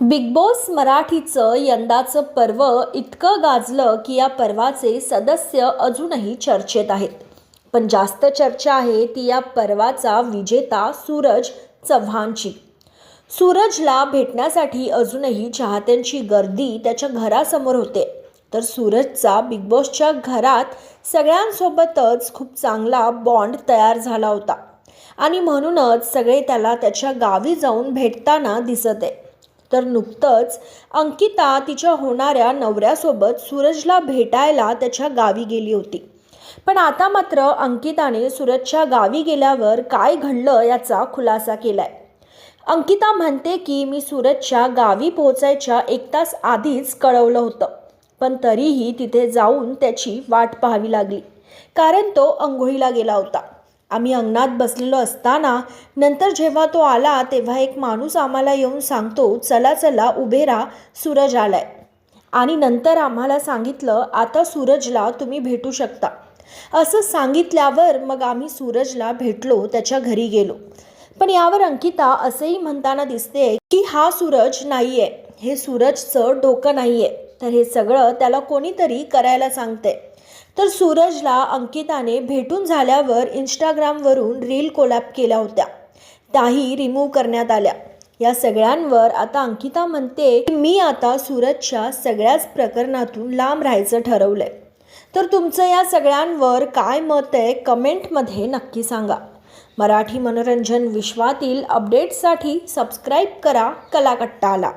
Big boss मराठीचं यंदाचं पर्व इतकं गाजलं की या पर्वाचे सदस्य अजूनही चर्चेत आहेत. पण जास्त चर्चा आहे ती या पर्वाचा विजेता सूरज चव्हाणची. सूरजला भेटण्यासाठी अजूनही चाहत्यांची गर्दी त्याच्या घरासमोर होते. तर सूरजचा बिग बॉसच्या घरात सगळ्यांसोबतच खूप चांगला बॉन्ड तयार झाला होता. आणि म्हणूनच सगळे त्याला त्याच्या गावी जाऊन भेटताना दिसत आहे. तर नुकतंच अंकिता तिच्या होणाऱ्या नवऱ्यासोबत सूरजला भेटायला त्याच्या गावी गेली होती. पण आता मात्र अंकिताने सूरजच्या गावी गेल्यावर काय घडलं याचा खुलासा केलाय. अंकिता म्हणते की मी सूरजच्या गावी पोहोचायच्या एक तास आधीच कळवलं होतं. पण तरीही तिथे जाऊन त्याची वाट पाहावी लागली. कारण तो अंघोळीला गेला होता. आम्ही अंगणात बसलेलो असताना नंतर जेव्हा तो आला तेव्हा एक माणूस आम्हाला येऊन सांगतो चला चला उभे राहा सूरज आलाय. आणि नंतर आम्हाला सांगितलं आता सूरजला तुम्ही भेटू शकता. असं सांगितल्यावर मग आम्ही सूरजला भेटलो त्याच्या घरी गेलो. पण यावर अंकिता असंही म्हणताना दिसते की हा सूरज नाही आहे हे सूरजचं डोकं नाहीये. तर हे सगळं त्याला कोणीतरी करायला सांगते तर सूरजला अंकिताने भेटून झाल्यावर इंस्टाग्रामवरून रील कोलॅप केल्या होत्या. त्याही रिमूव्ह करण्यात आल्या. या सगळ्यांवर आता अंकिता म्हणते की मी आता सूरजच्या सगळ्याच प्रकरणातून लांब राहायचं ठरवलंय. तर तुमचं या सगळ्यांवर काय मत आहे कमेंटमध्ये नक्की सांगा. मराठी मनोरंजन विश्वातील अपडेट्ससाठी सबस्क्राईब करा कलाकट्टाला.